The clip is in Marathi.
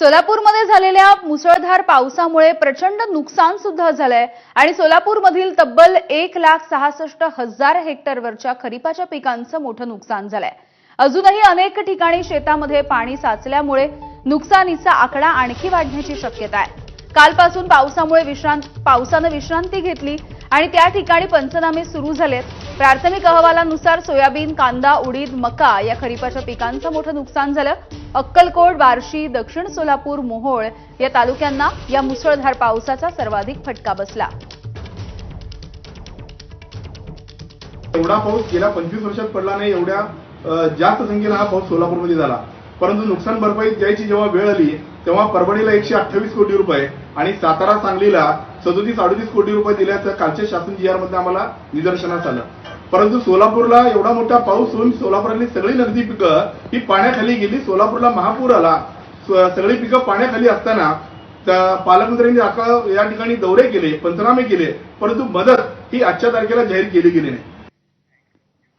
सोलापूरमध्ये झालेल्या मुसळधार पावसामुळे प्रचंड नुकसान सुद्धा झालंय. आणि सोलापूरमधील तब्बल एक लाख सहासष्ट हजार हेक्टरवरच्या खरीपाच्या पिकांचं मोठं नुकसान झालंय. अजूनही अनेक ठिकाणी शेतामध्ये पाणी साचल्यामुळे नुकसानीचा आकडा आणखी वाढण्याची शक्यता आहे. कालपासून पावसामुळे विश्रांत पावसानं विश्रांती घेतली आणि त्या ठिकाणी पंचनामे सुरू झालेत. प्राथमिक अहवालानुसार सोयाबीन कांदा उडीद मका या खरीपाच्या पिकांचं मोठं नुकसान झालं. अक्कलकोट बार्शी दक्षिण सोलापूर मोहोळ या तालुक्यांना या मुसळधार पावसाचा सर्वाधिक फटका बसला. एवढा पाऊस गेल्या पंचवीस वर्षात पडला नाही एवढ्या जास्त संख्येनं हा पाऊस सोलापूरमध्ये झाला. परंतु नुकसान भरपाई द्यायची जेव्हा वेळ आली तेव्हा परभणीला एकशे अठ्ठावीस कोटी रुपये आणि सातारा सांगलीला सदोतीस अडतीस कोटी रुपये दिल्याचं कालच्या शासन जी मध्ये आम्हाला निदर्शनास आलं. परंतु सोलापूरला एवढा मोठा पाऊस होऊन सोलापुरातली सगळी नगदी पिकं ही पाण्याखाली गेली. सोलापूरला महापूर आला. सगळी पिकं पाण्याखाली असताना पालकमंत्र्यांनी आता या ठिकाणी दौरे केले पंचनामे केले परंतु मदत ही आजच्या तारखेला जाहीर केली गेली नाही.